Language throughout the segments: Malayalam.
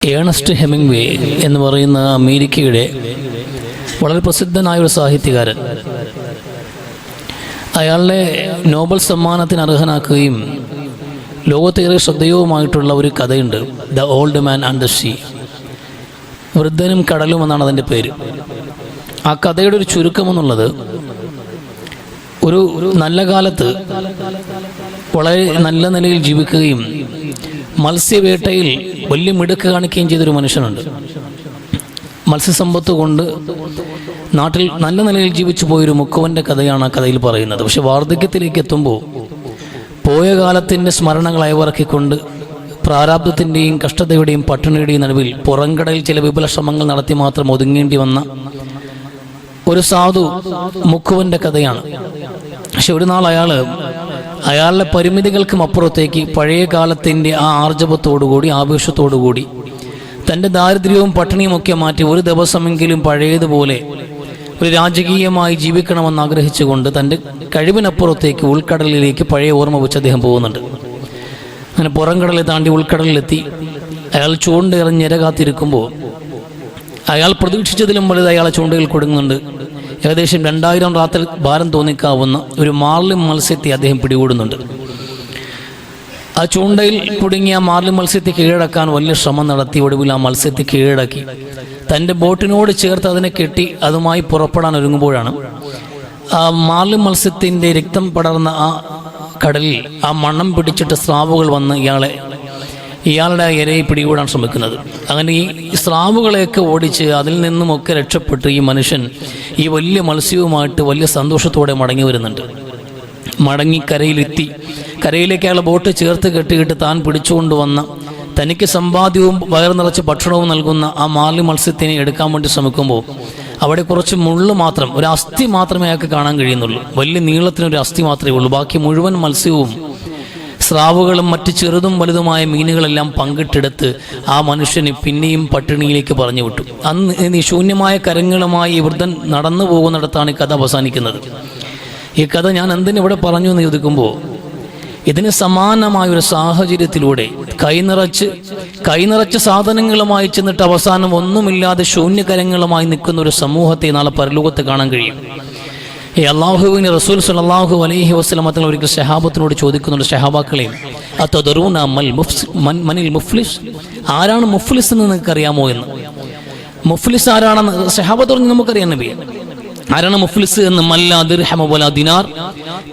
ഏണസ്റ്റ് ഹെമിംഗ്വേ എന്ന് പറയുന്ന അമേരിക്കയുടെ വളരെ പ്രസിദ്ധനായ ഒരു സാഹിത്യകാരൻ. അയാളെ നോബൽ സമ്മാനത്തിന് അർഹനാക്കുകയും ലോകത്തേറെ ശ്രദ്ധേയവുമായിട്ടുള്ള ഒരു കഥയുണ്ട് the old man and the sea വൃദ്ധനും കടലും എന്നാണ് അതിന്റെ പേര്. ആ കഥയുടെ ഒരു ചുരുക്കം എന്നുള്ളത് ഒരു ഒരു നല്ല കാലത്ത് വളരെ നല്ല നിലയിൽ ജീവിക്കുകയും മത്സ്യവേട്ടയിൽ വലിയ മിടുക്ക് കാണിക്കുകയും ചെയ്തൊരു മനുഷ്യനുണ്ട്. മത്സ്യസമ്പത്ത് കൊണ്ട് നാട്ടിൽ നല്ല നിലയിൽ ജീവിച്ചു പോയൊരു മുക്കുവന്റെ കഥയാണ് ആ കഥയിൽ പറയുന്നത്. പക്ഷെ വാർദ്ധക്യത്തിലേക്ക് എത്തുമ്പോൾ പോയ കാലത്തിന്റെ സ്മരണകൾ അയവിറക്കിക്കൊണ്ട് പ്രാരാബ്ദത്തിന്റെയും കഷ്ടതയുടെയും പട്ടിണിയുടെയും നടുവിൽ പുറംകടയിൽ ചില വിപുല ശ്രമങ്ങൾ നടത്തി മാത്രം ഒതുങ്ങേണ്ടി വന്ന ഒരു സാധു മുക്കുവന്റെ കഥയാണ്. പക്ഷെ ഒരു നാൾ അയാൾ അയാളുടെ പരിമിതികൾക്കും അപ്പുറത്തേക്ക് പഴയ കാലത്തിന്റെ ആ ആർജവത്തോടുകൂടി ആവേശത്തോടുകൂടി തന്റെ ദാരിദ്ര്യവും പട്ടിണിയും ഒക്കെ മാറ്റി ഒരു ദിവസമെങ്കിലും പഴയതുപോലെ ഒരു രാജകീയമായി ജീവിക്കണമെന്ന് ആഗ്രഹിച്ചുകൊണ്ട് തന്റെ കഴിവിനപ്പുറത്തേക്ക് ഉൾക്കടലിലേക്ക് പഴയ ഓർമ്മ വെച്ച് അദ്ദേഹം പോകുന്നുണ്ട്. അങ്ങനെ പുറംകടലിൽ താണ്ടി ഉൾക്കടലിലെത്തി. അയാൾ ചൂണ്ടെറിഞ്ഞ് ഇര കാത്തിരിക്കുമ്പോൾ അയാൾ പ്രതീക്ഷിച്ചതിലും വലുത് അയാളെ ചൂണ്ടയിൽ കൊടുക്കുന്നുണ്ട്. ഏകദേശം രണ്ടായിരം റാത്തിൽ ഭാരം തോന്നിക്കാവുന്ന ഒരു മാർലിൻ മത്സ്യത്തെ അദ്ദേഹം പിടികൂടുന്നുണ്ട്. ആ ചൂണ്ടയിൽ കുടുങ്ങിയ മാർലിൻ മത്സ്യത്തെ കീഴടക്കാൻ വലിയ ശ്രമം നടത്തി ഒടുവിൽ ആ മത്സ്യത്തെ കീഴടക്കി. തന്റെ ബോട്ടിനോട് ചേർത്ത് അതിനെ കെട്ടി അതുമായി പുറപ്പെടാൻ ഒരുങ്ങുമ്പോഴാണ് ആ മാർലിൻ മത്സ്യത്തിന്റെ രക്തം പടർന്ന ആ കടലിൽ ആ മണ്ണം പിടിച്ചിട്ട് സ്രാവുകൾ വന്ന് ഇയാളെ ഇയാളുടെ ഇരയെ പിടികൂടാൻ ശ്രമിക്കുന്നത്. അങ്ങനെ ഈ സ്രാവുകളെയൊക്കെ ഓടിച്ച് അതിൽ നിന്നുമൊക്കെ രക്ഷപ്പെട്ട് ഈ മനുഷ്യൻ ഈ വലിയ മത്സ്യവുമായിട്ട് വലിയ സന്തോഷത്തോടെ മടങ്ങി വരുന്നുണ്ട്. മടങ്ങി കരയിലെത്തി. കരയിലേക്ക് അയാൾ ബോട്ട് ചേർത്ത് കെട്ടിയിട്ട് താൻ പിടിച്ചുകൊണ്ട് വന്ന തനിക്ക് സമ്പാദ്യവും വയർ നിറച്ച് ഭക്ഷണവും നൽകുന്ന ആ മാലി മത്സ്യത്തിനെ എടുക്കാൻ വേണ്ടി ശ്രമിക്കുമ്പോൾ അവിടെ കുറച്ച് മുള്ളു മാത്രം ഒരു അസ്ഥി മാത്രമേ അയാൾക്ക് കാണാൻ കഴിയുന്നുള്ളൂ. വലിയ നീളത്തിനൊരു അസ്ഥി മാത്രമേ ഉള്ളൂ. ബാക്കി മുഴുവൻ മത്സ്യവും സ്രാവുകളും മറ്റ് ചെറുതും വലുതുമായ മീനുകളെല്ലാം പങ്കിട്ടെടുത്ത് ആ മനുഷ്യന് പിന്നെയും പട്ടിണിയിലേക്ക് പറഞ്ഞു വിട്ടു. അന്ന് ഈ ശൂന്യമായ കരങ്ങളുമായി വൃദ്ധൻ നടന്നു പോകുന്നിടത്താണ് കഥ അവസാനിക്കുന്നത്. ഈ കഥ ഞാൻ എന്തിനു ഇവിടെ പറഞ്ഞു എന്ന് ചോദിക്കുമ്പോൾ ഇതിന് സമാനമായ ഒരു സാഹചര്യത്തിലൂടെ കൈനിറച്ച് കൈനിറച്ച് സാധനങ്ങളുമായി ചെന്നിട്ട് അവസാനം ഒന്നുമില്ലാതെ ശൂന്യകരങ്ങളുമായി നിൽക്കുന്ന ഒരു സമൂഹത്തെ നാളെ പരലോകത്ത് കാണാൻ കഴിയും. ഈ അള്ളാഹുവിന് റസൂൽ സലാഹു അലൈഹി വസ്ലമ തങ്ങൾ ഒരിക്കൽ ഷഹാബത്തിനോട് ചോദിക്കുന്നുണ്ട് മൽ മനിൽ മുഫ്ലിസ് ആരാണ് മുഫ്ലിസ് എന്ന് നിങ്ങൾക്ക് അറിയാമോ എന്ന്? മുഫ്ലിസ് ആരാണെന്ന് ഷഹാബത്ത് പറഞ്ഞ് നമുക്കറിയാം നബിയെ ആരാണ് മുഫ്ലിസ് എന്ന് മല്ല ദിർഹമ വല ദിനാർ.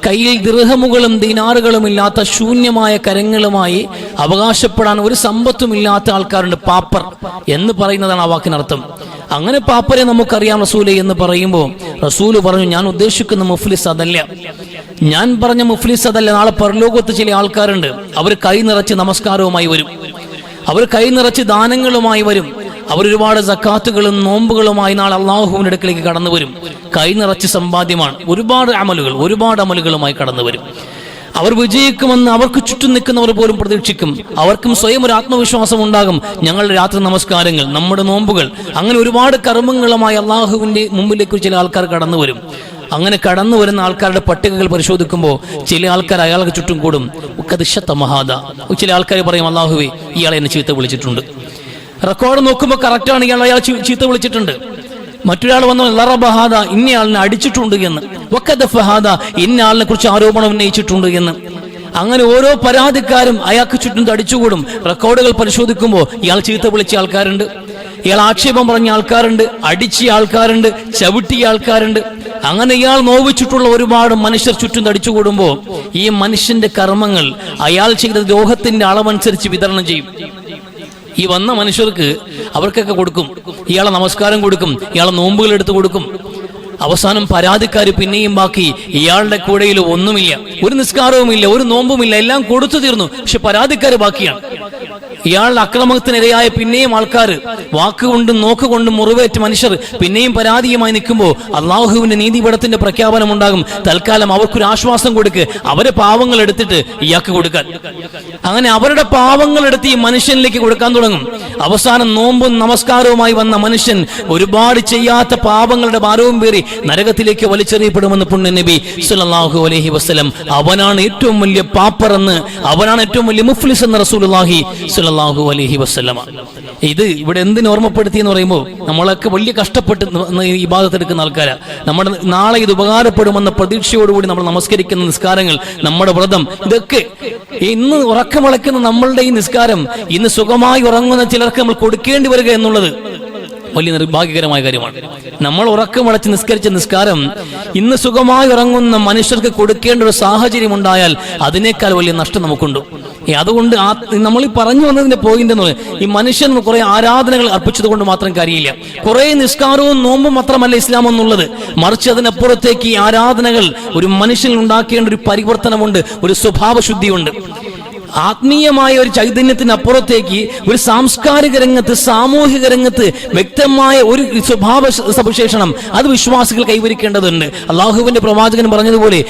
കയ്യിൽ ദിർഹമുകളും ദിനാറുകളും ഇല്ലാത്ത ശൂന്യമായ കരങ്ങളുമായി അവകാശപ്പെടാൻ ഒരു സമ്പത്തും ഇല്ലാത്ത ആൾക്കാരുണ്ട് പാപ്പർ എന്ന് പറയുന്നതാണ് ആ വാക്കിനർത്ഥം. അങ്ങനെ പാപ്പരെ നമുക്കറിയാം റസൂലെ എന്ന് പറയുമ്പോൾ റസൂൽ പറഞ്ഞു ഞാൻ ഉദ്ദേശിക്കുന്ന മുഫ്ലിസ് അതല്ല. ഞാൻ പറഞ്ഞ മുഫ്ലിസ് അതല്ല. നാളെ പരലോകത്ത് ചില ആൾക്കാരുണ്ട്. അവർ കൈ നിറച്ച് നമസ്കാരവുമായി വരും. അവർ കൈ നിറച്ച് ദാനങ്ങളുമായി വരും. അവർ ഒരുപാട് സക്കാത്തുകളും നോമ്പുകളുമായി നാളെ അള്ളാഹുവിന്റെ അടുക്കിലേക്ക് കടന്നു വരും. കൈ നിറച്ച് സമ്പാദ്യമാണ്. ഒരുപാട് അമലുകൾ ഒരുപാട് അമലുകളുമായി കടന്നു വരും. അവർ വിജയിക്കുമെന്ന് അവർക്ക് ചുറ്റും നിൽക്കുന്നവർ പോലും പ്രതീക്ഷിക്കും. അവർക്കും സ്വയം ഒരു ആത്മവിശ്വാസം ഉണ്ടാകും. ഞങ്ങളുടെ രാത്രി നമസ്കാരങ്ങൾ നമ്മുടെ നോമ്പുകൾ അങ്ങനെ ഒരുപാട് കർമ്മങ്ങളുമായി അള്ളാഹുവിന്റെ മുമ്പിലേക്ക് ചില ആൾക്കാർ കടന്നു വരും. അങ്ങനെ കടന്നു വരുന്ന ആൾക്കാരുടെ പട്ടികകൾ പരിശോധിക്കുമ്പോൾ ചില ആൾക്കാർ അയാൾക്ക് ചുറ്റും കൂടും. മഹാദ. ചില ആൾക്കാർ പറയും അള്ളാഹുവേ ഇയാളെ എന്നെ ചീത്ത വിളിച്ചിട്ടുണ്ട്. റെക്കോർഡ് നോക്കുമ്പോൾ കറക്റ്റാണ് ഇയാൾ അയാൾ ചീത്ത വിളിച്ചിട്ടുണ്ട്. മറ്റൊരാൾ വന്നു ലറബഹാദ ഇന്നയാളിനെ അടിച്ചിട്ടുണ്ട് എന്ന്. വക്കദ ഫഹാദ ഇന്ന ആളിനെ കുറിച്ച് ആരോപണം ഉന്നയിച്ചിട്ടുണ്ട് എന്ന്. അങ്ങനെ ഓരോ പരാതിക്കാരും അയാൾക്ക് ചുറ്റും തടിച്ചുകൂടും. റെക്കോർഡുകൾ പരിശോധിക്കുമ്പോൾ ഇയാൾ ചീത്ത വിളിച്ച ആൾക്കാരുണ്ട്. ഇയാൾ ആക്ഷേപം പറഞ്ഞ ആൾക്കാരുണ്ട്. അടിച്ച ആൾക്കാരുണ്ട്. ചവിട്ടിയ ആൾക്കാരുണ്ട്. അങ്ങനെ ഇയാൾ നോവിച്ചിട്ടുള്ള ഒരുപാട് മനുഷ്യർ ചുറ്റും തടിച്ചുകൂടുമ്പോൾ ഈ മനുഷ്യന്റെ കർമ്മങ്ങൾ അയാൾ ചെയ്ത ദ്രോഹത്തിന്റെ അളവനുസരിച്ച് വിതരണം ചെയ്യും. ഈ വന്ന മനുഷ്യർക്ക് അവർക്കൊക്കെ കൊടുക്കും. ഇയാളെ നമസ്കാരം കൊടുക്കും. ഇയാളെ നോമ്പുകൾ എടുത്തു കൊടുക്കും. അവസാനം പരാതിക്കാർ പിന്നെയും ബാക്കി ഇയാളുടെ കൂടെയിൽ ഒന്നുമില്ല. ഒരു നിസ്കാരവുമില്ല ഒരു നോമ്പുമില്ല എല്ലാം കൊടുത്തു തീർന്നു. പക്ഷെ പരാതിക്കാർ ബാക്കിയാണ്. ഇയാളുടെ അക്രമത്തിനിരയായ പിന്നെയും ആൾക്കാർ വാക്കുകൊണ്ടും നോക്കുകൊണ്ടും മുറിവേറ്റ് മനുഷ്യർ പിന്നെയും പരാതിയുമായി നിൽക്കുമ്പോൾ അള്ളാഹുവിന്റെ നീതിപടത്തിന്റെ പ്രഖ്യാപനം ഉണ്ടാകും. തൽക്കാലം അവർക്കൊരു ആശ്വാസം കൊടുക്ക്. അവരെ പാവങ്ങൾ എടുത്തിട്ട് ഇയാൾക്ക് കൊടുക്കാൻ. അങ്ങനെ അവരുടെ പാവങ്ങൾ എടുത്ത് ഈ മനുഷ്യനിലേക്ക് കൊടുക്കാൻ തുടങ്ങും. അവസാനം നോമ്പും നമസ്കാരവുമായി വന്ന മനുഷ്യൻ ഒരുപാട് ചെയ്യാത്ത പാപങ്ങളുടെ ഭാരവും പേറി നരകത്തിലേക്ക് വലിച്ചെറിയപ്പെടുമെന്ന് പുണ്യ നബി സുല്ലാഹു അലഹി വസ്ലം അവനാണ് ഏറ്റവും വലിയ പാപ്പർ എന്ന് അവനാണ് ഏറ്റവും വലിയ മുഫ്ലിസ് എന്ന് സ്വല്ലല്ലാഹു സല്ലല്ലാഹു അലഹി വസ്ലമ ഇത് ഇവിടെ എന്തിനു ഓർമ്മപ്പെടുത്തി എന്ന് പറയുമ്പോൾ നമ്മളൊക്കെ വലിയ കഷ്ടപ്പെട്ട് ഈ ഇബാദത്ത് എടുക്കുന്ന ആൾക്കാരാ. നമ്മുടെ നാളെ ഇത് ഉപകാരപ്പെടുമെന്ന പ്രതീക്ഷയോടുകൂടി നമ്മൾ നമസ്കരിക്കുന്ന നിസ്കാരങ്ങൾ നമ്മുടെ വ്രതം ഇതൊക്കെ. ഇന്ന് ഉറക്കമളക്കുന്ന നമ്മളുടെ ഈ നിസ്കാരം ഇന്ന് സുഖമായി ഉറങ്ങുന്ന ചിലർക്ക് നമ്മൾ കൊടുക്കേണ്ടി വരിക എന്നുള്ളത് വലിയ നിർഭാഗ്യകരമായ കാര്യമാണ്. നമ്മൾ ഉറക്കമടച്ച് നിസ്കരിച്ച നിസ്കാരം ഇന്ന് സുഖമായി ഉറങ്ങുന്ന മനുഷ്യർക്ക് കൊടുക്കേണ്ട ഒരു സാഹചര്യം ഉണ്ടായാൽ അതിനേക്കാൾ വലിയ നഷ്ടം നമുക്കുണ്ട്. അതുകൊണ്ട് ആ നമ്മൾ ഈ പറഞ്ഞു വന്നതിന്റെ പോയിന്റ് എന്ന് പറയുന്നത് ഈ മനുഷ്യൻ കുറെ ആരാധനകൾ അർപ്പിച്ചത് കൊണ്ട് മാത്രം കാര്യമില്ല. കുറെ നിസ്കാരവും നോമ്പും മാത്രമല്ല ഇസ്ലാം എന്നുള്ളത്. മറിച്ച് അതിനപ്പുറത്തേക്ക് ഈ ആരാധനകൾ ഒരു മനുഷ്യനിൽ ഉണ്ടാക്കേണ്ട ഒരു പരിവർത്തനമുണ്ട് ഒരു സ്വഭാവശുദ്ധിയുണ്ട്. ആത്മീയമായ ഒരു ചൈതന്യത്തിനപ്പുറത്തേക്ക് ഒരു സാംസ്കാരിക രംഗത്ത് സാമൂഹിക രംഗത്ത് വ്യക്തമായ ഒരു സ്വഭാവ സവിശേഷണം അത് വിശ്വാസികൾ കൈവരിക്കേണ്ടതുണ്ട്. അള്ളാഹുവിന്റെ പ്രവാചകൻ പറഞ്ഞതുപോലെ.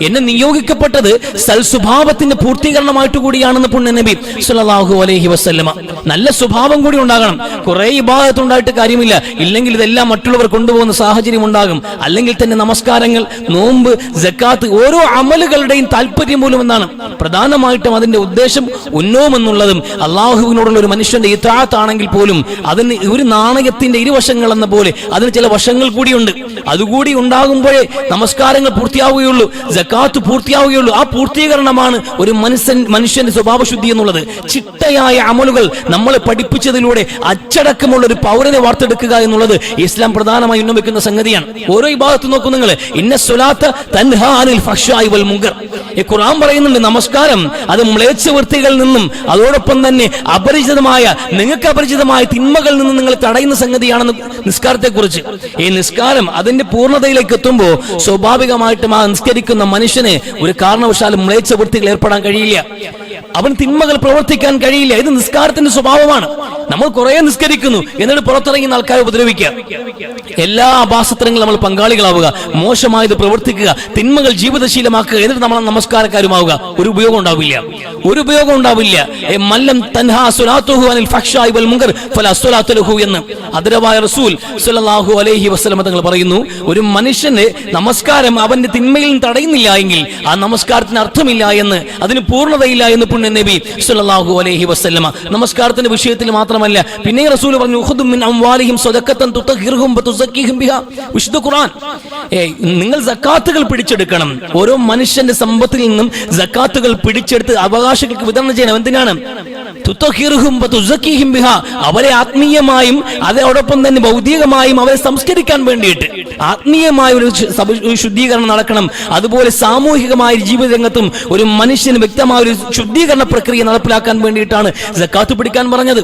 എന്നെ നിയോഗിക്കപ്പെട്ടത് സൽസ്വഭാവത്തിന്റെ പൂർത്തീകരണമായിട്ട് കൂടിയാണെന്ന് പുണ്യ നബി സല്ലല്ലാഹു അലൈഹി വസല്ലമ. നല്ല സ്വഭാവം കൂടി ഉണ്ടാകണം. കുറെ വിഭാഗത്തുണ്ടായിട്ട് കാര്യമില്ല. ഇല്ലെങ്കിൽ ഇതെല്ലാം മറ്റുള്ളവർ കൊണ്ടുപോകുന്ന സാഹചര്യം ഉണ്ടാകും. അല്ലെങ്കിൽ തന്നെ നമസ്കാരങ്ങൾ നോമ്പ് ജക്കാത്ത് ഓരോ അമലുകളുടെയും താല്പര്യം മൂലം എന്നാണ്. പ്രധാനമായിട്ടും അതിന്റെ ഉദ്ദേശം ഉന്നോമെന്നുള്ളതും അള്ളാഹുവിനോടുള്ള ഒരു മനുഷ്യന്റെ ഇത്രാത്താണെങ്കിൽ പോലും അതിന് ഒരു നാണയത്തിന്റെ ഇരുവശങ്ങൾ എന്ന പോലെ അതിന് ചില വശങ്ങൾ കൂടിയുണ്ട്. അതുകൂടി ഉണ്ടാകുമ്പോഴേ നമസ്കാരങ്ങൾ പൂർത്തിയാവുകയുള്ളൂ ജക്കാത്ത് പൂർത്തിയാവുകയുള്ളൂ. ആ പൂർത്തീകരണമാണ് ഒരു മനുഷ്യൻ മനുഷ്യന്റെ സ്വഭാവശുദ്ധി എന്നുള്ളത്. ചിട്ടയായ അമലുകൾ നമ്മൾ പഠിപ്പിച്ചതിലൂടെ അച്ചടക്കമുള്ള ഒരു പൗരനെ വാർത്തെടുക്കുക എന്നുള്ളത് ഇസ്ലാം പ്രധാനമായി ഉന്നമിക്കുന്ന സംഗതിയാണ്. ഓരോ വിഭാഗത്ത് നോക്കൂ നിങ്ങൾ ഇന്ന സ്വലാത്ത തൻഹാനിൽ ഫഷായി വൽ മുങ്കർ ഈ ഖുർആൻ പറയുന്നുണ്ട് നമസ്കാരം. അത് മ്ലേച്ഛ വൃത്തികളിൽ നിന്നും അതോടൊപ്പം തന്നെ അപരിചിതമായ നിങ്ങൾക്ക് അപരിചിതമായ തിന്മകളിൽ നിന്നും നിങ്ങൾ തടയുന്ന സംഗതിയാണെന്ന് നിസ്കാരത്തെ കുറിച്ച് ഈ നിസ്കാരം അതിന്റെ പൂർണതയിലേക്ക് എത്തുമ്പോൾ സ്വാഭാവികമായിട്ടും ആ നിസ്കരിക്കുന്ന മനുഷ്യന് ഒരു കാരണവശാലും മ്ലേച്ഛ വൃത്തികൾ ഏർപ്പെടാൻ കഴിയില്ല. അവൻ തിന്മകൾ പ്രവർത്തിക്കാൻ കഴിയില്ല. ഇത് നിസ്കാരത്തിന്റെ സ്വഭാവമാണ്. നമ്മൾ കുറെ നിസ്കരിക്കുന്നു എന്നിട്ട് പുറത്തിറങ്ങി ആൾക്കാരെ ഉപദ്രവിക്കുക. എല്ലാ അപാസത്രങ്ങളും നമ്മൾ പങ്കാളികളാവുക മോശമായത് പ്രവർത്തിക്കുക തിന്മകൾ ജീവിതശീലമാക്കുക എന്നിട്ട് നമ്മൾ നമസ്കാരക്കാരുമാവുക. ഒരു ഉപയോഗം ഉണ്ടാവില്ല. ഒരു ഉപയോഗം ഉണ്ടാവില്ല. മല്ലം എന്ന്. അതിരവായ റസൂൽ സല്ലല്ലാഹു അലൈഹി വസല്ലം തങ്ങൾ പറയുന്നു ഒരു മനുഷ്യന് നമസ്കാരം അവന്റെ തിന്മയിൽ തടയുന്നില്ല എങ്കിൽ ആ നമസ്കാരത്തിന് അർത്ഥമില്ല എന്ന് അതിന് പൂർണതയില്ല എന്ന് പുണ്യ നബി സല്ലല്ലാഹു അലൈഹി വസല്ലമ. നമസ്കാരത്തിന്റെ വിഷയത്തിൽ മാത്രമല്ല പിന്നെ റസൂൽ പറഞ്ഞു "ഉഖ്ദു മിൻ അംവാലിഹിം സദഖത്തൻ തുതഹിർഹും വതുസക്കിഹിം ബിഹാ. വിശുദ്ധ ഖുർആൻ. നിങ്ങൾ സക്കാത്തുകൾ പിടിച്ചെടുക്കണം. ഓരോ മനുഷ്യന്റെ സമ്പത്തിൽ നിന്നും സക്കാത്തുകൾ പിടിച്ചെടുത്ത് അവകാശികൾക്ക് വിതരണം ചെയ്യണം. എന്തിനാണ്? അവരെ ആത്മീയമായും അതോടൊപ്പം തന്നെ ഭൗതികമായും അവരെ സംസ്കരിക്കാൻ വേണ്ടിയിട്ട് ആത്മീയമായ ഒരു ശുദ്ധീകരണം നടക്കണം. അതുപോലെ സാമൂഹികമായ ജീവിതരംഗത്തും ജീവിത രംഗത്തും ഒരു മനുഷ്യന് വ്യക്തമായ ഒരു ശുദ്ധീകരണ പ്രക്രിയ നടപ്പിലാക്കാൻ വേണ്ടിയിട്ടാണ് സക്കാത്ത് പിടിക്കാൻ പറഞ്ഞത്.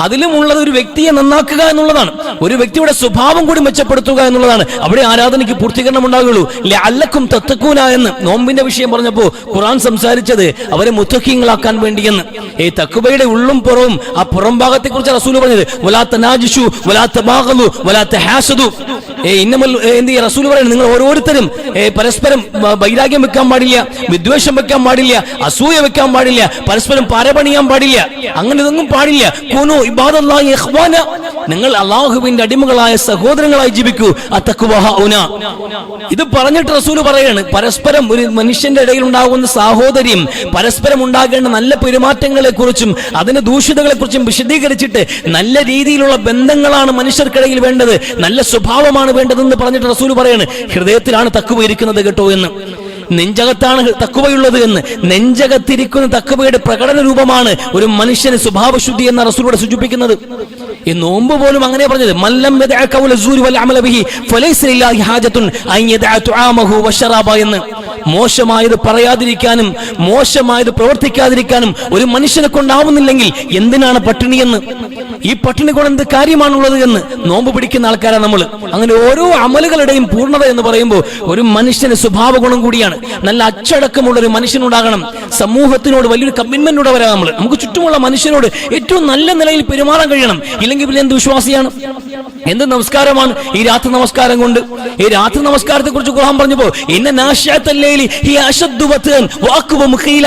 അതിലും ഉള്ളത് ഒരു വ്യക്തിയെ നന്നാക്കുക എന്നുള്ളതാണ്. ഒരു വ്യക്തിയുടെ സ്വഭാവം കൂടി മെച്ചപ്പെടുത്തുക എന്നുള്ളതാണ്. അവിടെ ആരാധനയ്ക്ക് പൂർത്തീകരണം ഉണ്ടാകുള്ളൂ അല്ലക്കും തത്തക്കൂന എന്ന് നോമ്പിന്റെ വിഷയം പറഞ്ഞപ്പോ ഖുറാൻ സംസാരിച്ചത് അവരെ മുത്തഹീങ്ങളാക്കാൻ വേണ്ടിയെന്ന്. ഈ തക്കുബയുടെ ഉള്ളും പുറവും ആ പുറം ഭാഗത്തെ കുറിച്ച് റസൂൽ പറഞ്ഞത്. വലാത്ത നാജിഷു വലാത്ത ബാഗലു വലാത്ത ഹാസദു. ഇന്നമൽ എന്ത് ചെയ്യുക റസൂൽ പറയുന്നത് നിങ്ങൾ ഓരോരുത്തരും പരസ്പരം വൈരാഗ്യം വെക്കാൻ പാടില്ല വിദ്വേഷം വെക്കാൻ പാടില്ല അസൂയ വെക്കാൻ പാടില്ല പരസ്പരം പരപണിയാൻ പാടില്ല അങ്ങനെ ഇതൊന്നും പാടില്ല. കൂനു ഇബാദല്ലാഹി ഇഖ്വാന നിങ്ങൾ അള്ളാഹുവിന്റെ അടിമകളായ സഹോദരങ്ങളായി ജീവിക്കൂ. അത്തക്കുവഹ ഇത് പറഞ്ഞിട്ട് റസൂൽ പറയാണ് പരസ്പരം ഒരു മനുഷ്യന്റെ ഇടയിൽ ഉണ്ടാകുന്ന സാഹോദര്യം പരസ്പരം ഉണ്ടാകേണ്ട നല്ല പെരുമാറ്റങ്ങളെ കുറിച്ചും അതിന്റെ ദൂഷിതകളെ കുറിച്ചും വിശദീകരിച്ചിട്ട് നല്ല രീതിയിലുള്ള ബന്ധങ്ങളാണ് മനുഷ്യർക്കിടയിൽ വേണ്ടത് നല്ല സ്വഭാവമാണ് വേണ്ടതെന്ന് പറഞ്ഞിട്ട് റസൂൽ പറയാണ് ഹൃദയത്തിലാണ് തക്കുവ ഇരിക്കുന്നത് കേട്ടോ എന്ന്. നെഞ്ചകത്താണ് തക്കുവയുള്ളത് എന്ന്. നെഞ്ചകത്തിരിക്കുന്ന തക്കുവയുടെ പ്രകടന രൂപമാണ് ഒരു മനുഷ്യന് സ്വഭാവശുദ്ധി എന്ന റസൂലൂടെ സൂചിപ്പിക്കുന്നത്. ഈ നോമ്പ് പോലും അങ്ങനെ പറഞ്ഞത്. മല്ലം എന്ന്. മോശമായത് പറയാതിരിക്കാനും മോശമായത് പ്രവർത്തിക്കാതിരിക്കാനും ഒരു മനുഷ്യനെ കൊണ്ടാവുന്നില്ലെങ്കിൽ എന്തിനാണ് പട്ടിണി എന്ന്? ഈ പട്ടിണി കൊണ്ട് എന്ത് കാര്യമാണുള്ളത് എന്ന് നോമ്പ് പിടിക്കുന്ന ആൾക്കാരാണ് നമ്മൾ അങ്ങനെ ഓരോ അമലുകളുടെയും പൂർണത എന്ന് പറയുമ്പോൾ ഒരു മനുഷ്യന് സ്വഭാവ ഗുണം കൂടിയാണ്. നല്ല അച്ചടക്കമുള്ള ഒരു മനുഷ്യനുണ്ടാകണം. സമൂഹത്തിനോട് വലിയൊരു കമ്മിറ്റ്മെന്റ് വരാം നമ്മൾ നമുക്ക് ചുറ്റുമുള്ള മനുഷ്യനോട് ഏറ്റവും നല്ല നിലയിൽ പെരുമാറാൻ കഴിയണം. ഇല്ലെങ്കിൽ പിന്നെ എന്ത് വിശ്വാസിയാണ്? എന്ത് നമസ്കാരമാണ്? ഈ രാത്രി നമസ്കാരം കൊണ്ട് ഈ രാത്രി നമസ്കാരത്തെ കുറിച്ച് ഖുർആൻ പറഞ്ഞപ്പോ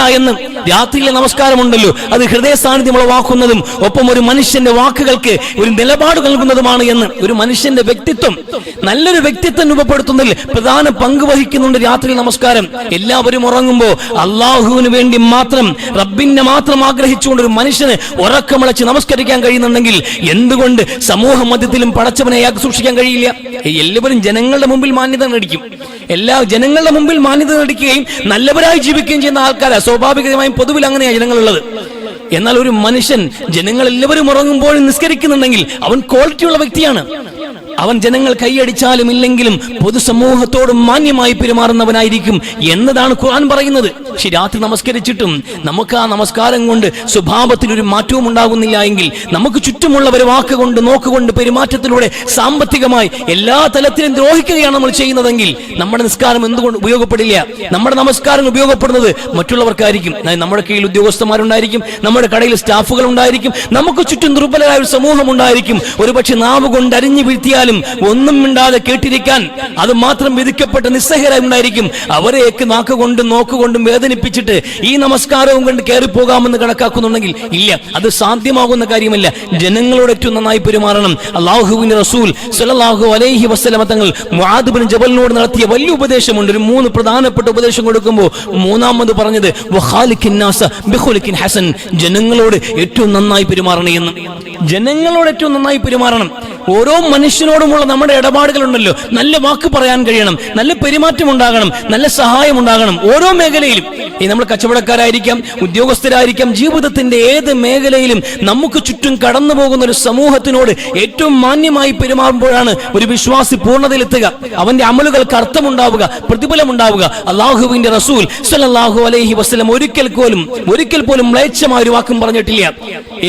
എന്ന് രാത്രിയിലെ നമസ്കാരമുണ്ടല്ലോ. അത് ഹൃദയ സാന്നിധ്യം ഉളവാക്കുന്നതും ഒപ്പം ഒരു മനുഷ്യന്റെ വാക്കുകൾക്ക് ഒരു നിലപാട് നൽകുന്നതുമാണ് എന്ന് ഒരു മനുഷ്യന്റെ വ്യക്തിത്വം നല്ലൊരു വ്യക്തിത്വം രൂപപ്പെടുത്തുന്നതിൽ പ്രധാന പങ്ക് വഹിക്കുന്നുണ്ട് രാത്രി നമസ്കാരം. എല്ലാവരും ഉറങ്ങുമ്പോൾ അള്ളാഹുവിന് വേണ്ടി മാത്രം റബ്ബിനെ മാത്രം ആഗ്രഹിച്ചുകൊണ്ട് ഒരു മനുഷ്യന് ഉറക്കമിളച്ച് നമസ്കരിക്കാൻ കഴിയുന്നുണ്ടെങ്കിൽ എന്തുകൊണ്ട് സമൂഹ മധ്യത്തിലും പടച്ചവനെ അയാൾക്ക് സൂക്ഷിക്കാൻ കഴിയില്ല. എല്ലാവരും ജനങ്ങളുടെ മുമ്പിൽ മാന്യത നേടിക്കും. എല്ലാ ജനങ്ങളുടെ മുമ്പിൽ മാന്യത നടിക്കുകയും നല്ലവരായി ജീവിക്കുകയും ചെയ്യുന്ന ആൾക്കാരാണ് സ്വാഭാവികമായും പൊതുവിൽ അങ്ങനെയാണ് ജനങ്ങളുള്ളത്. എന്നാൽ ഒരു മനുഷ്യൻ ജനങ്ങൾ എല്ലാവരും ഉറങ്ങുമ്പോൾ നിസ്കരിക്കുന്നുണ്ടെങ്കിൽ അവൻ ക്വാളിറ്റിയുള്ള വ്യക്തിയാണ്. അവൻ ജനങ്ങൾ കൈയടിച്ചാലും ഇല്ലെങ്കിലും പൊതുസമൂഹത്തോട് മാന്യമായി പെരുമാറുന്നവനായിരിക്കും എന്നതാണ് ഖുർആൻ പറയുന്നത്. പക്ഷെ രാത്രി നമസ്കരിച്ചിട്ടും നമുക്ക് ആ നമസ്കാരം കൊണ്ട് സ്വഭാവത്തിൽ ഒരു മാറ്റവും ഉണ്ടാകുന്നില്ല എങ്കിൽ നമുക്ക് ചുറ്റുമുള്ളവരെ വാക്കുകൊണ്ട് നോക്കുകൊണ്ട് പെരുമാറ്റത്തിലൂടെ സാമ്പത്തികമായി എല്ലാ തലത്തിലും ദ്രോഹിക്കുകയാണ് നമ്മൾ ചെയ്യുന്നതെങ്കിൽ നമ്മുടെ നിസ്കാരം എന്തുകൊണ്ട് ഉപയോഗപ്പെടില്ല? നമ്മുടെ നമസ്കാരം ഉപയോഗപ്പെടുന്നത് മറ്റുള്ളവർക്കായിരിക്കും. നമ്മുടെ കയ്യിൽ ഉദ്യോഗസ്ഥന്മാരുണ്ടായിരിക്കും നമ്മുടെ കടയിൽ സ്റ്റാഫുകൾ ഉണ്ടായിരിക്കും നമുക്ക് ചുറ്റും ദുർബലരായ ഒരു സമൂഹം ഉണ്ടായിരിക്കും. ഒരുപക്ഷെ നാവ് കൊണ്ട് അരിഞ്ഞു വീഴ്ത്തിയാലും ഒന്നും മിണ്ടാതെ കേട്ടിരിക്കാൻ അത് മാത്രം വിധിക്കപ്പെട്ട നിസ്സഹരായി ഉണ്ടായിരിക്കും. അവരെയൊക്കെ നാക്കുകൊണ്ടും നോക്കുകൊണ്ടും വേദനിപ്പിച്ചിട്ട് ഈ നമസ്കാരവും കൊണ്ട് കയറിപ്പോകാമെന്ന് കണക്കാക്കുന്നുണ്ടെങ്കിൽ ഇല്ല അത് സാധ്യമാകുന്ന കാര്യമല്ല. ജനങ്ങളോട് ഏറ്റവും നന്നായി പെരുമാറണം. അള്ളാഹുവിന്റെ റസൂൽ സല്ലല്ലാഹു അലൈഹി വസല്ലമ തങ്ങൾ മുആദ് ബിൻ ജബലിനോട് നടത്തിയ വലിയ ഉപദേശമുണ്ട്. ഒരു മൂന്ന് പ്രധാനപ്പെട്ട ഉപദേശം കൊടുക്കുമ്പോൾ മൂന്നാമത് പറഞ്ഞത് ഹസൻ. ജനങ്ങളോട് ഏറ്റവും നന്നായി പെരുമാറണേ എന്ന്. ജനങ്ങളോട് ഏറ്റവും നന്നായി പെരുമാറണം. ഓരോ മനുഷ്യനോടുമുള്ള നമ്മുടെ ഇടപാടുകളുണ്ടല്ലോ. നല്ല വാക്ക് പറയാൻ കഴിയണം. നല്ല പെരുമാറ്റം ഉണ്ടാകണം നല്ല സഹായം ഉണ്ടാകണം ഓരോ മേഖലയിലും. നമ്മൾ കച്ചവടക്കാരായിരിക്കാം ഉദ്യോഗസ്ഥരായിരിക്കാം ജീവിതത്തിന്റെ ഏത് മേഖലയിലും നമുക്ക് ചുറ്റും കടന്നു പോകുന്ന ഒരു സമൂഹത്തിനോട് ഏറ്റവും മാന്യമായി പെരുമാറുമ്പോഴാണ് ഒരു വിശ്വാസി പൂർണതയിലെത്തുക. അവന്റെ അമലുകൾക്ക് അർത്ഥമുണ്ടാവുക പ്രതിഫലമുണ്ടാവുക. അള്ളാഹുവിന്റെ റസൂൽ സല്ലല്ലാഹു അലൈഹി വസ്ലം ഒരിക്കൽ പോലും ഒരിക്കൽ പോലും മ്ലേച്ഛമായ ഒരു വാക്കും പറഞ്ഞിട്ടില്ല.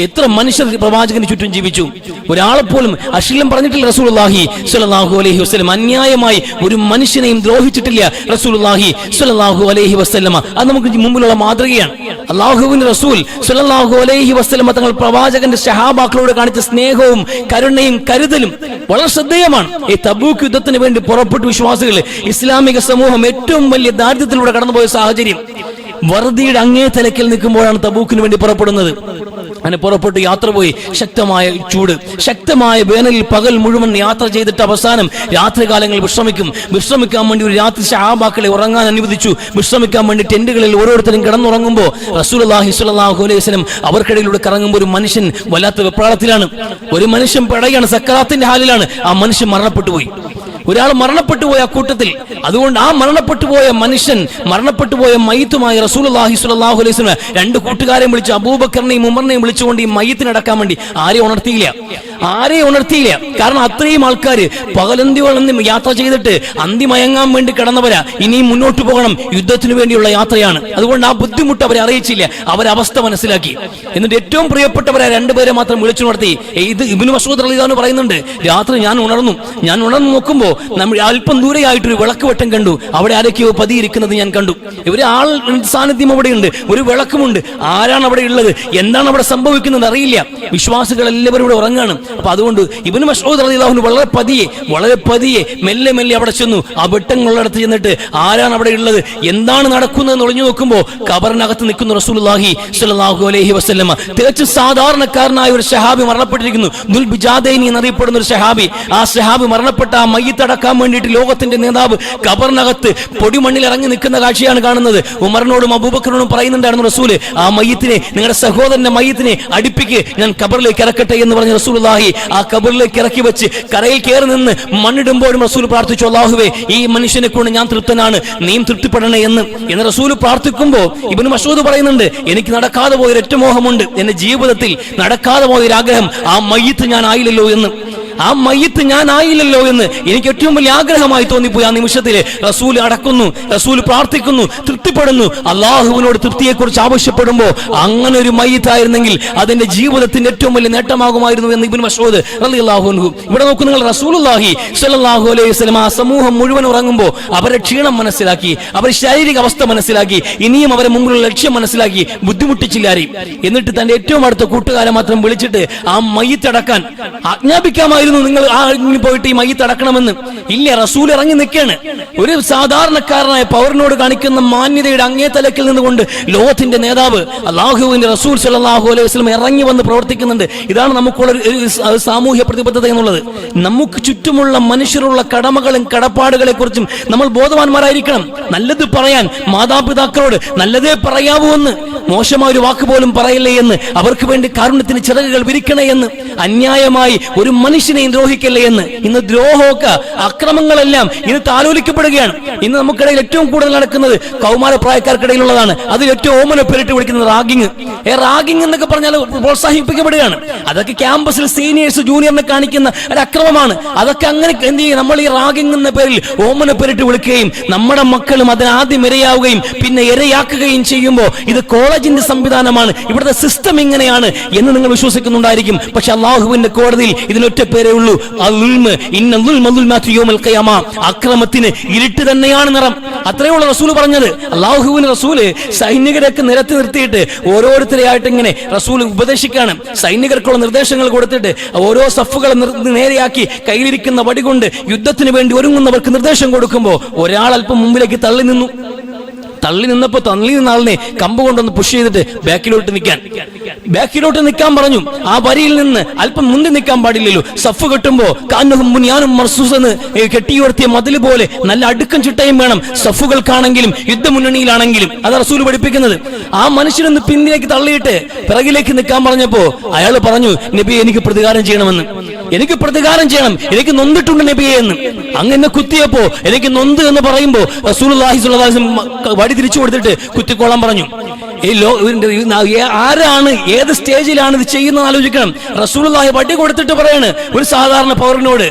എത്ര മനുഷ്യർ പ്രവാചകന് ചുറ്റും ജീവിച്ചു. ഒരാളെ പോലും അശ്ലീലം പറഞ്ഞിട്ടില്ല റസൂലുള്ളാഹി സ്വല്ലല്ലാഹു അലൈഹി വസ്ലം അന്യായമായി ഒരു മനുഷ്യനെയും ദ്രോഹിച്ചിട്ടില്ല റസൂലുള്ളാഹി സ്വല്ലല്ലാഹു അലൈഹി വസ്ലമ അത് നമുക്ക് മുമ്പിലുള്ള മാതൃകയാണ്. അള്ളാഹുവിന്റെ റസൂൽ സുലല്ലാഹു അലൈഹി വസല്ലമ തങ്ങൾ പ്രവാചകന്റെ ഷഹാബാക്കളോട് കാണിച്ച സ്നേഹവും കരുണയും കരുതലും വളരെ ശ്രദ്ധേയമാണ്. ഈ തബൂക്ക് യുദ്ധത്തിന് വേണ്ടി പുറപ്പെട്ട വിശ്വാസികൾ ഇസ്ലാമിക സമൂഹം ഏറ്റവും വലിയ ദാരിദ്ര്യത്തിലൂടെ കടന്നുപോയ സാഹചര്യം. വറുതിയുടെ അങ്ങേ തലക്കിൽ നിൽക്കുമ്പോഴാണ് തബൂക്കിന് വേണ്ടി പുറപ്പെടുന്നത്. അങ്ങനെ പുറപ്പെട്ട് യാത്ര പോയി. ശക്തമായ ചൂട് ശക്തമായ വേനലിൽ പകൽ മുഴുവൻ യാത്ര ചെയ്തിട്ട് അവസാനം രാത്രികാലങ്ങളിൽ വിശ്രമിക്കും. വിശ്രമിക്കാൻ വേണ്ടി ഒരു രാത്രി ഷഹാബാക്കളെ ഉറങ്ങാൻ അനുവദിച്ചു. വിശ്രമിക്കാൻ വേണ്ടി ടെന്റുകളിൽ ഓരോരുത്തരും കിടന്നുറങ്ങുമ്പോൾ റസൂലുള്ളാഹി സ്വല്ലല്ലാഹു അലൈഹി വസല്ലം അവർക്കിടയിലൂടെ കറങ്ങുമ്പോൾ ഒരു മനുഷ്യൻ വല്ലാത്ത വെപ്രാളത്തിലാണ്. ഒരു മനുഷ്യൻ പിടയാണ് സക്കറാത്തിന്റെ ഹാലിലാണ്. ആ മനുഷ്യൻ മരണപ്പെട്ടു പോയി. ഒരാൾ മരണപ്പെട്ടു പോയ കൂട്ടത്തിൽ. അതുകൊണ്ട് ആ മരണപ്പെട്ടു പോയ മനുഷ്യൻ മരണപ്പെട്ടു പോയ മയ്യത്തുമായി റസൂലുള്ളാഹി സ്വല്ലല്ലാഹു അലൈഹി രണ്ട് കൂട്ടുകാരെ വിളിച്ചു അബൂബക്കറിനെയും ഉമറിനെയും വിളിച്ചുകൊണ്ട് ഈ മയ്യത്തിനടക്കാൻ വേണ്ടി ആരെയും ഉണർത്തിയില്ല. ആരെയും ഉണർത്തിയില്ല. കാരണം അത്രയും ആൾക്കാർ പകലന്തിയോളം യാത്ര ചെയ്തിട്ട് അന്തിമയങ്ങാൻ വേണ്ടി കിടന്നവരാ. ഇനിയും മുന്നോട്ട് പോകണം. യുദ്ധത്തിന് വേണ്ടിയുള്ള യാത്രയാണ്. അതുകൊണ്ട് ആ ബുദ്ധിമുട്ട് അവരെ അറിയിച്ചില്ല. അവരവസ്ഥ മനസ്സിലാക്കി. എന്നിട്ട് ഏറ്റവും പ്രിയപ്പെട്ടവരെ രണ്ടുപേരെ മാത്രം വിളിച്ചു നടത്തി ഇത് ഇബിന് മസൂദ് അലിദാന്ന് പറയുന്നുണ്ട്. രാത്രി ഞാൻ ഉണർന്നു. ഞാൻ ഉണർന്നു നോക്കുമ്പോൾ നമ്മൾ അല്പം ദൂരെയായിട്ടൊരു വിളക്ക് വട്ടം കണ്ടു. അവിടെ ആരൊക്കെയോ പതിയിരിക്കുന്നത് ഞാൻ കണ്ടു. ഒരു ആൾ സാന്നിധ്യം അവിടെയുണ്ട്. ഒരു വിളക്കുമുണ്ട്. ആരാണ് അവിടെ ഉള്ളത്? എന്താണ് അവിടെ സംഭവിക്കുന്നത് അറിയില്ല. വിശ്വാസികൾ എല്ലാവരും ഇവിടെ ഉറങ്ങാണ്. അപ്പൊ അതുകൊണ്ട് ഇവന് മഷൂദ് വളരെ പതിയെ വളരെ പതിയെ മെല്ലെ മെല്ലെ അവിടെ ചെന്നു. ആ വെട്ടങ്ങളുള്ളടത്ത് ചെന്നിട്ട് ആരാണ് അവിടെ ഉള്ളത്? എന്താണ് നടക്കുന്നത് എന്ന് ഒളിഞ്ഞു നോക്കുമ്പോൾ കബറിനകത്ത് നിൽക്കുന്ന റസൂലുള്ളാഹി സ്വല്ലല്ലാഹു അലൈഹി വസല്ലമ തികച്ചും സാധാരണക്കാരനായ ഒരു ഷഹാബി മരണപ്പെട്ടിരിക്കുന്നു. ദുൽബിജാദൈനി എന്നറിയപ്പെടുന്ന ഒരു ഷഹാബി ആ ഷഹാബി മരണപ്പെട്ട ആ മയ്യത്തടക്കാൻ വേണ്ടിയിട്ട് ലോകത്തിന്റെ നേതാവ് കബറിനകത്ത് പൊടിമണ്ണിൽ ഇറങ്ങി നിൽക്കുന്ന കാഴ്ചയാണ് കാണുന്നത്. ഉമറിനോടും അബൂബക്കറിനോടും പറയുന്നുണ്ടായിരുന്നു റസൂൽ ആ മയ്യത്തിനെ നിങ്ങളുടെ സഹോദരന്റെ മയ്യത്തിനെ അടുപ്പിക്ക് ഞാൻ കബറിലേക്ക് ഇറക്കട്ടെ എന്ന് പറഞ്ഞ റസൂലുള്ളാഹി ആ കബറിലേക്ക് ഇറക്കി വെച്ച് കരയിൽ കയറി നിന്ന് മണ്ണിടുമ്പോഴും റസൂൽ പ്രാർത്ഥിച്ചു അള്ളാഹുവേ ഈ മനുഷ്യനെ കൊണ്ട് ഞാൻ തൃപ്തനാണ് നീയും തൃപ്തിപ്പെടണേ എന്ന്. എന്ന് റസൂൽ പ്രാർത്ഥിക്കുമ്പോൾ ഇവന് മഷൂദ് പറയുന്നുണ്ട് എനിക്ക് നടക്കാതെ പോയൊരു ഒറ്റ മോഹമുണ്ട് എന്റെ ജീവിതത്തിൽ നടക്കാതെ പോയൊരാഗ്രഹം ആ മയ്യത്ത് ഞാൻ ആയില്ലല്ലോ എന്ന്. ആ മയ്യത്ത് ഞാനായില്ലല്ലോ എന്ന് എനിക്ക് ഏറ്റവും വലിയ ആഗ്രഹമായി തോന്നിപ്പോയി ആ നിമിഷത്തിൽ. റസൂൽ അടക്കുന്നു റസൂൽ പ്രാർത്ഥിക്കുന്നു തൃപ്തിപ്പെടുന്നു. അള്ളാഹുവിനോട് തൃപ്തിയെക്കുറിച്ച് ആവശ്യപ്പെടുമ്പോൾ അങ്ങനെ ഒരു മയ്യത്തായിരുന്നെങ്കിൽ അതിന്റെ ജീവിതത്തിന്റെ ഏറ്റവും വലിയ നേട്ടമാകുമായിരുന്നു എന്ന് ഇബിൻ മഷൂദ് റളിയല്ലാഹു അൻഹു. ഇവിടെ നോക്കൂ നിങ്ങൾ റസൂലുള്ളാഹി സ്വല്ലല്ലാഹു അലൈഹി വസ്ലം ആ സമൂഹം മുഴുവൻ ഉറങ്ങുമ്പോൾ അവരെ ക്ഷീണം മനസ്സിലാക്കി അവരുടെ ശാരീരിക അവസ്ഥ മനസ്സിലാക്കി ഇനിയും അവരെ മുമ്പിലുള്ള ലക്ഷ്യം മനസ്സിലാക്കി ബുദ്ധിമുട്ടിച്ചില്ലാരി. എന്നിട്ട് തന്റെ ഏറ്റവും അടുത്ത കൂട്ടുകാരെ മാത്രം വിളിച്ചിട്ട് ആ മയ്യത്തടക്കാൻ ആജ്ഞാപിക്കാമായിരുന്നു. പറയുന്നു നിങ്ങൾ ആ പോയിട്ട് ഈ മയ്യത്ത് അടക്കണമെന്ന്. ഇല്ല റസൂൽ ഇറങ്ങി നിൽക്കുകയാണ്. ഒരു സാധാരണക്കാരനായ പൗരനോട് കാണിക്കുന്ന മാന്യതയുടെ അങ്ങേ തലക്കിൽ നിന്നുകൊണ്ട് ലോകത്തിന്റെ നേതാവ് അള്ളാഹുവിന്റെ റസൂൽ സല്ലല്ലാഹു അലൈഹി വസ്ലം ഇറങ്ങി വന്ന് പ്രവർത്തിക്കുന്നുണ്ട്. ഇതാണ് നമുക്കുള്ള ഒരു- സാമൂഹ്യ പ്രതിബദ്ധത എന്നുള്ളത്. നമുക്ക് ചുറ്റുമുള്ള മനുഷ്യരുള്ള കടമകളും കടപ്പാടുകളെ കുറിച്ചും നമ്മൾ ബോധവാന്മാരായിരിക്കണം. നല്ലത് പറയാൻ മാതാപിതാക്കളോട് നല്ലതേ പറയാവൂ എന്ന് മോശമായ ഒരു വാക്ക് പോലും പറയില്ലേ എന്ന് അവർക്ക് വേണ്ടി കാരുണ്യത്തിന് ചിറകുകൾ വിരിക്കണേ എന്ന് അന്യായമായി ഒരു മനുഷ്യനെയും ദ്രോഹിക്കല്ലേ എന്ന്. ഇന്ന് ദ്രോഹമൊക്കെ അക്രമങ്ങളെല്ലാം ഇന്ന് താലോലിക്കപ്പെടുകയാണ്. ഇന്ന് നമുക്കിടയിൽ ഏറ്റവും കൂടുതൽ നടക്കുന്നത് കൗമാര പ്രായക്കാർക്കിടയിലുള്ളതാണ്. അതിൽ ഏറ്റവും ഓമന പേരിട്ട് വിളിക്കുന്നത് റാഗിങ്. ഏ റാഗിങ് എന്നൊക്കെ പറഞ്ഞാൽ പ്രോത്സാഹിപ്പിക്കപ്പെടുകയാണ്. അതൊക്കെ ക്യാമ്പസിൽ സീനിയേഴ്സ് ജൂനിയറിനെ കാണിക്കുന്ന ഒരു അക്രമമാണ്. അതൊക്കെ അങ്ങനെ എന്ത് ചെയ്യും? നമ്മൾ ഈ റാഗിങ് എന്ന പേരിൽ ഓമന പേരിട്ട് വിളിക്കുകയും നമ്മുടെ മക്കളും അതിനാദ്യം ഇരയാവുകയും പിന്നെ ഇരയാക്കുകയും ചെയ്യുമ്പോൾ ഇത് കോളേജിന്റെ സംവിധാനമാണ്. ഇവിടുത്തെ സിസ്റ്റം ഇങ്ങനെയാണ് എന്ന് നിങ്ങൾ വിശ്വസിക്കുന്നുണ്ടായിരിക്കും. പക്ഷെ അള്ളാഹുവിന്റെ കോടതിയിൽ ഇതിനൊറ്റ പേരേ ഉള്ളൂ. യൗമൽ ഖിയാമ. അക്രമത്തിന് ഇരുട്ട് തന്നെയാണ് നിറം. അത്രയുള്ള റസൂൽ പറഞ്ഞത്. അള്ളാഹുവിന് റസൂൽ സൈനികരൊക്കെ നിരത്തി നിർത്തിയിട്ട് ഓരോരുത്തരെയായിട്ട് ഇങ്ങനെ റസൂൽ ഉപദേശിക്കാണ്. സൈനികർക്കുള്ള നിർദ്ദേശങ്ങൾ കൊടുത്തിട്ട് ഓരോ സഫുകളെ നേരെയാക്കി കയ്യിലിരിക്കുന്ന വടികൊണ്ട് യുദ്ധത്തിന് വേണ്ടി ഒരുങ്ങുന്നവർക്ക് നിർദ്ദേശം കൊടുക്കുമ്പോൾ ഒരാൾ അല്പം മുമ്പിലേക്ക് തള്ളി നിന്നു. തള്ളി നിന്നപ്പോ തള്ളി നിന്ന ആളിനെ കമ്പ് കൊണ്ടൊന്ന് പുഷ് ചെയ്തിട്ട് ബാക്കിലോട്ട് നിൽക്കാൻ ബാക്കിലോട്ട് നിൽക്കാൻ പറഞ്ഞു. ആ വരിയിൽ നിന്ന് അല്പം മുന്നിൽ നിൽക്കാൻ പാടില്ലല്ലോ. സഫ് കെട്ടുമ്പോ കാന്നഹും മുനിയാനും മർസൂസ് എന്ന് കെട്ടിയുയർത്തിയ മതിൽ പോലെ നല്ല അടുക്കം ചിട്ടയും വേണം. സഫുകൾക്കാണെങ്കിലും യുദ്ധമുന്നണിയിലാണെങ്കിലും. അത് റസൂൽ പഠിപ്പിക്കുന്നത്. ആ മനുഷ്യനൊന്ന് പിന്നിലേക്ക് തള്ളിയിട്ട് പിറകിലേക്ക് നിൽക്കാൻ പറഞ്ഞപ്പോ അയാൾ പറഞ്ഞു നബി എനിക്ക് പ്രതികാരം ചെയ്യണമെന്ന്. എനിക്ക് പ്രതികാരം ചെയ്യണം. എനിക്ക് നൊന്നിട്ടുണ്ട് നബിയെ എന്ന്. അങ്ങനെ കുത്തിയപ്പോ എനിക്ക് നൊന്ത് എന്ന് പറയുമ്പോ വടി തിരിച്ചു കൊടുത്തിട്ട് കുത്തിക്കോളാൻ പറഞ്ഞു. ഈ ലോ ആരാണ് ഏത് സ്റ്റേജിലാണ് ഇത് ചെയ്യുന്നത് ആലോചിക്കണം. റസൂലുള്ളാഹി വടി കൊടുത്തിട്ട് പറയാണ് ഒരു സാധാരണ പൗരനോട്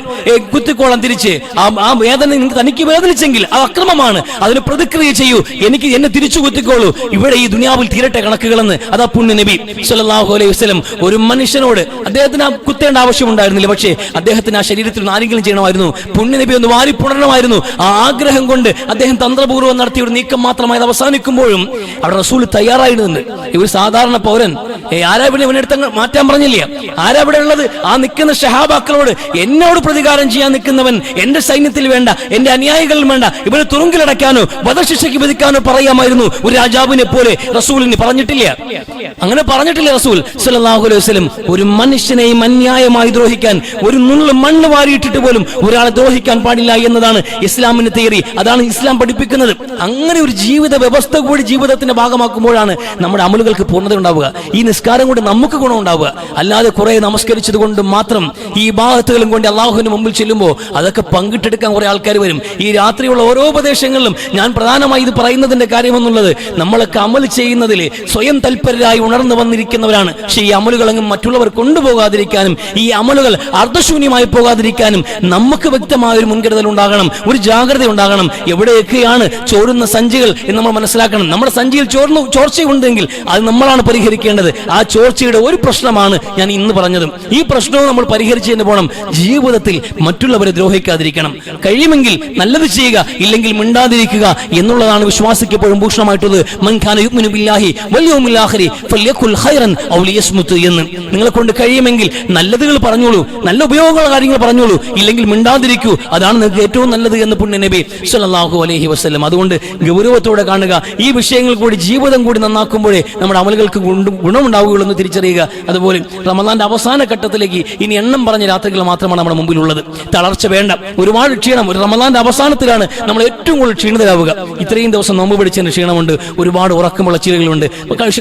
കുത്തിക്കോളം തിരിച്ച്. ആ വേദന തനിക്ക് വേദനിച്ചെങ്കിൽ അത് അക്രമമാണ്. അതിന് പ്രതിക്രിയ ചെയ്യൂ. എനിക്ക് എന്നെ തിരിച്ചു കുത്തിക്കോളൂ. ഇവിടെ ഈ ദുനിയാവിൽ തീരട്ടെ കണക്കുകളെന്ന്. അതാ പുണ്യ നബി സല്ലല്ലാഹു അലൈഹി വസല്ലം ഒരു മനുഷ്യനോട് അദ്ദേഹത്തിന് കുത്തേണ്ട ആവശ്യമുണ്ടായിരുന്നില്ല പക്ഷേ അദ്ദേഹത്തിന് ആ ശരീരത്തിൽ ആരെങ്കിലും ചെയ്യണമായിരുന്നു. പുണ്യനബി ഒന്ന് വാരി പുണരണമായിരുന്നു. ആ ആഗ്രഹം കൊണ്ട് അദ്ദേഹം തന്ത്രപൂർവം നടത്തിയ ഒരു നീക്കം മാത്രമായി അവസാനിക്കുമ്പോഴും അവിടെ റസൂൽ തയ്യാറായിരുന്നുണ്ട്. ഒരു സാധാരണ പൗരൻ. ഏ, ആരാ ഇവിടെ ഇവനെടുത്ത് മാറ്റാൻ പറഞ്ഞില്ല? ആരാ ഇവിടെ ഉള്ളത്? ആ നിൽക്കുന്ന ഷഹാബാക്കളോട് എന്നോട് പ്രതികാരം ചെയ്യാൻ നിൽക്കുന്നവൻ എന്റെ സൈന്യത്തിൽ വേണ്ട എന്റെ അനുയായികളിൽ വേണ്ട ഇവനെ തുറുങ്കിലടയ്ക്കാനോ വധശിക്ഷയ്ക്ക് വിധിക്കാനോ പറയാമായിരുന്നു ഒരു രാജാവിനെ പോലെ റസൂലിന് പറഞ്ഞിട്ടില്ല. അങ്ങനെ പറഞ്ഞിട്ടില്ല റസൂൽ. സല്ലല്ലാഹു അലൈഹി വസല്ലം ഒരു മനുഷ്യനെയും അന്യായമായി ദ്രോഹിക്കാൻ ഒരു നുള്ളു മണ്ണ് വാരിയിട്ടിട്ട് പോലും ഒരാളെ ദ്രോഹിക്കാൻ പാടില്ല എന്നതാണ് ഇസ്ലാമിന്റെ തിയറി. അതാണ് ഇസ്ലാം പഠിപ്പിക്കുന്നത്. അങ്ങനെ ഒരു ജീവിത വ്യവസ്ഥ കൂടി ജീവിതത്തിന്റെ ഭാഗമാക്കുമ്പോഴാണ് നമ്മുടെ അമലുകൾക്ക് പൂർണത ഉണ്ടാവുക. ഈ നിസ്കാരം കൊണ്ട് നമുക്ക് ഗുണം ഉണ്ടാവുക. അല്ലാതെ കുറെ നമസ്കരിച്ചത് കൊണ്ട് മാത്രം ഈ ഭാഗത്തുകളും കൊണ്ട് അള്ളാഹുവിന് മുമ്പിൽ ചെല്ലുമ്പോൾ അതൊക്കെ പങ്കിട്ടെടുക്കാൻ കുറെ ആൾക്കാർ വരും. ഈ രാത്രിയുള്ള ഓരോ ഉപദേശങ്ങളിലും ഞാൻ പ്രധാനമായി ഇത് പറയുന്നതിന്റെ കാര്യമെന്നുള്ളത് നമ്മളൊക്കെ അമൽ ചെയ്യുന്നതിൽ സ്വയം തൽപരരായി ഉണർന്നു വന്നിരിക്കുന്നവരാണ്. പക്ഷേ ഈ അമലുകളെങ്ങും മറ്റുള്ളവർ കൊണ്ടുപോകാതിരിക്കാനും ഈ അമലുകൾ അർദ്ധശൂന്യമായി പോകാതിരിക്കാനും നമുക്ക് വ്യക്തമായ ഒരു മുൻകരുതൽ ഉണ്ടാകണം ഒരു ജാഗ്രത ഉണ്ടാകണം. എവിടെയൊക്കെയാണ് ചോരുന്ന സഞ്ചികൾ എന്ന് നമ്മൾ മനസ്സിലാക്കണം. നമ്മുടെ സഞ്ചിയിൽ ചോർന്നു ചോർച്ചയുണ്ടെങ്കിൽ അത് നമ്മളാണ് പരിഹരിക്കേണ്ടത്. ആ ചോർച്ചയുടെ ഒരു പ്രശ്നമാണ് ഞാൻ ഇന്ന് പറഞ്ഞത്. ഈ പ്രശ്നവും നമ്മൾ പരിഹരിച്ചു തന്നെ പോകണം ജീവിതത്തിൽ മറ്റുള്ളവരെ ദ്രോഹിക്കാതിരിക്കണം. കഴിയുമെങ്കിൽ നല്ലത് ചെയ്യുക ഇല്ലെങ്കിൽ മിണ്ടാതിരിക്കുക എന്നുള്ളതാണ് വിശ്വാസിക്ക് എപ്പോഴും ഭൂഷണമായിട്ടുള്ളത്. എന്ന്. നിങ്ങളെ കൊണ്ട് കഴിയുമെങ്കിൽ നല്ലതുകൾ പറഞ്ഞോളൂ. നല്ല ഉപയോഗമുള്ള കാര്യങ്ങൾ പറഞ്ഞോളൂ. ഇല്ലെങ്കിൽ മിണ്ടാതിരിക്കൂ. അതാണ് നിങ്ങൾക്ക് ഏറ്റവും നല്ലത് എന്ന് പുണ്യ നബി സല്ലല്ലാഹു അലഹി വസല്ലം. അതുകൊണ്ട് ഗൗരവത്തോടെ കാണുക. ഈ വിഷയങ്ങൾ കൂടി ജീവിതം കൂടി നന്നാക്കുമ്പോഴേ നമ്മുടെ അമലുകൾക്ക് ഗുണം- ഗുണമുണ്ടാവുകയുള്ളൂ എന്ന് തിരിച്ചറിയുക. അതുപോലെ റമദാന്റെ അവസാന ഘട്ടത്തിലേക്ക് ഇനി എണ്ണം പറഞ്ഞ രാത്രികൾ മാത്രമാണ് നമ്മുടെ മുമ്പിലുള്ളത്. തളർച്ച വേണ്ട. ഒരുപാട് ക്ഷീണം. ഒരു റമദാന്റെ അവസാനത്തിലാണ് നമ്മൾ ഏറ്റവും കൂടുതൽ ക്ഷീണിതരാവുക. ഇത്രയും ദിവസം നോമ്പ് പിടിച്ചതിന് ക്ഷീണമുണ്ട്. ഒരുപാട് ഉറക്കമുള്ള ചിലകളുണ്ട്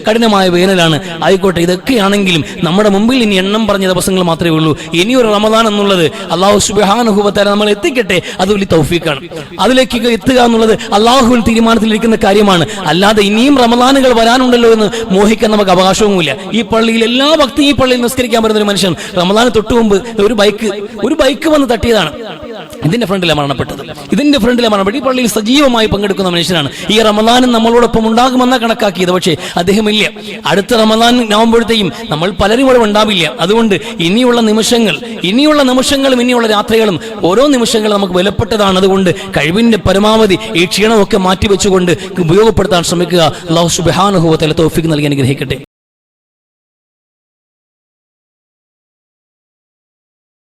കഠിനമായ വേനലാണ്. ആയിക്കോട്ടെ ഇതൊക്കെയാണെങ്കിലും നമ്മുടെ മുമ്പിൽ ഇനി എണ്ണം പറഞ്ഞ ദിവസങ്ങൾ മാത്രമേ ഉള്ളൂ. ഇനിയൊരു റമദാൻ എന്നുള്ളത് അള്ളാഹു സുബാനുഭവത്താര നമ്മൾ എത്തിക്കട്ടെ. അത് വലിയ തൗഫീഖാണ്. അതിലേക്ക് എത്തുക എന്നുള്ളത് അള്ളാഹുവിൽ തീരുമാനത്തിലിരിക്കുന്ന കാര്യമാണ്. അല്ലാതെ ഇനിയും റമദാനുകൾ വരാനുണ്ടല്ലോ എന്ന് മോഹിക്കാൻ നമുക്ക് അവകാശവുമില്ല. ഈ പള്ളിയിൽ എല്ലാ ഭക്തിയും ഈ പള്ളിയിൽ നിസ്കരിക്കാൻ പറ്റുന്ന ഒരു മനുഷ്യൻ റമദാന് തൊട്ടു മുമ്പ് ഒരു ബൈക്ക് ഒരു ബൈക്ക് വന്ന് തട്ടിയതാണ്. ഇതിന്റെ ഫ്രണ്ടിലെ മരണപ്പെട്ടത്. ഇതിന്റെ ഫ്രണ്ടിലെ മരണപ്പെട്ടത്. ഈ പള്ളിയിൽ സജീവമായി പങ്കെടുക്കുന്ന മനുഷ്യനാണ്. ഈ റമദാനും നമ്മളോടൊപ്പം ഉണ്ടാകുമെന്ന കണക്കാക്കിയത്. പക്ഷേ അദ്ദേഹം ഇല്ല അടുത്ത റമദാൻ ആവുമ്പോഴത്തേക്കും നമ്മൾ പലരും ഇവിടെ ഉണ്ടാവില്ല. അതുകൊണ്ട് ഇനിയുള്ള നിമിഷങ്ങൾ ഇനിയുള്ള നിമിഷങ്ങളും ഇനിയുള്ള രാത്രികളും ഓരോ നിമിഷങ്ങളും നമുക്ക് വിലപ്പെട്ടതാണ്. അതുകൊണ്ട് കഴിവിന്റെ പരമാവധി ഈ ക്ഷീണമൊക്കെ മാറ്റിവെച്ചുകൊണ്ട് ഉപയോഗപ്പെടുത്താൻ ശ്രമിക്കുക. അള്ളാഹു സുബാനുഭവത്തിലെ തോഫിക്ക് നൽകി അനുഗ്രഹിക്കട്ടെ.